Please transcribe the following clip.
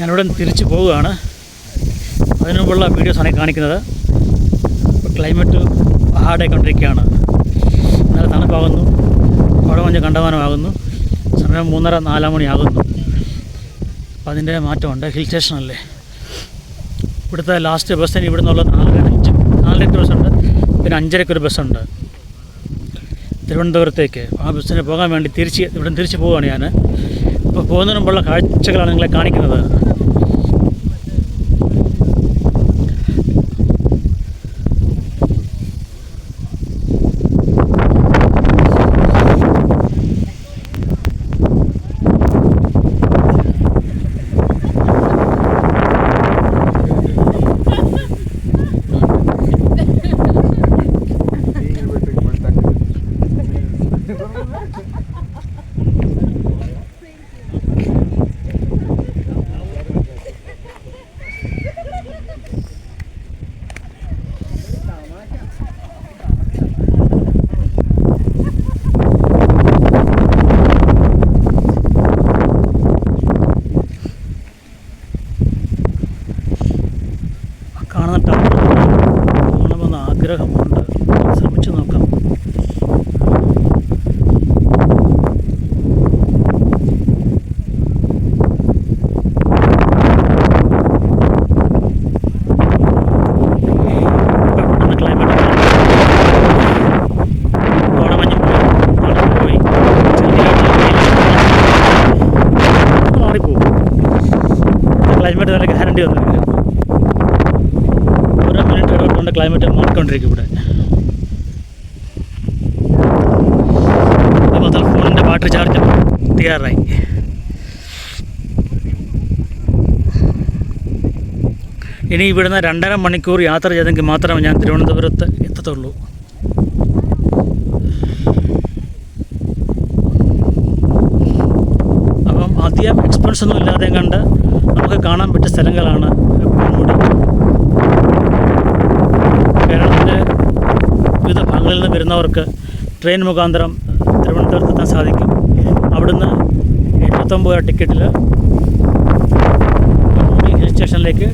ഞാനിവിടെ തിരിച്ചു പോവുകയാണ്. അതിനു മുമ്പുള്ള വീഡിയോസാണ് കാണിക്കുന്നത്. ക്ലൈമറ്റ് ഹാർഡായിക്കൊണ്ടിരിക്കുകയാണ് നല്ല തണുപ്പാകുന്നു. കുഴമഞ്ഞ് കണ്ടമാനമാകുന്നു. സമയം മൂന്നര നാലാം മണിയാകുന്നു. അപ്പോൾ അതിന്റെ മാറ്റമുണ്ട്. ഹിൽ സ്റ്റേഷനല്ലേ ഇവിടുത്തെ ലാസ്റ്റ് ബസ് തന്നെ ഇവിടെ നിന്നുള്ള നാലര അഞ്ച് നാലരയ്ക്ക് ബസ്സുണ്ട് പിന്നെ അഞ്ചരയ്ക്ക് ബസ്സുണ്ട് തിരുവനന്തപുരത്തേക്ക്. ആ ബസ്സിന് പോകാൻ വേണ്ടി തിരിച്ച് ഇവിടെ തിരിച്ച് പോവുകയാണ് ഞാൻ ഇപ്പോൾ പോകുന്നതിന് മുമ്പുള്ള കാഴ്ചകളാണ് നിങ്ങളെ കാണിക്കുന്നത്. Ne zaman ki? ക്ലൈമറ്റ് നല്ല ഗ്യാരണ്ടി ഒന്നുമില്ല. ഓരോ മിനിറ്റ് ഇടവിട്ടുകൊണ്ട് ക്ലൈമറ്റ് മാറിക്കൊണ്ടിരിക്കും ഇവിടെ. അപ്പോൾ അതിൽ ഫോണിന്റെ ബാറ്ററി ചാർജ് തീരാറായി. ഇനി ഇവിടുന്ന് രണ്ടര മണിക്കൂർ യാത്ര ചെയ്തെങ്കിൽ മാത്രമേ ഞാൻ തിരുവനന്തപുരത്ത് എത്തത്തുള്ളൂ. അധികം എക്സ്പെൻസ് ഒന്നും ഇല്ലാതെ കണ്ട് നമുക്ക് കാണാൻ പറ്റിയ സ്ഥലങ്ങളാണ് പൊന്മുടി കേരളത്തിന്റെ വിവിധ ഭാഗങ്ങളിൽ നിന്ന് വരുന്നവർക്ക് ട്രെയിൻ മുഖാന്തരം തിരുവനന്തപുരത്ത് എത്താൻ സാധിക്കും. അവിടുന്ന് എഴുപത്തൊമ്പത് ടിക്കറ്റിൽ ഹിൽ സ്റ്റേഷനിലേക്ക്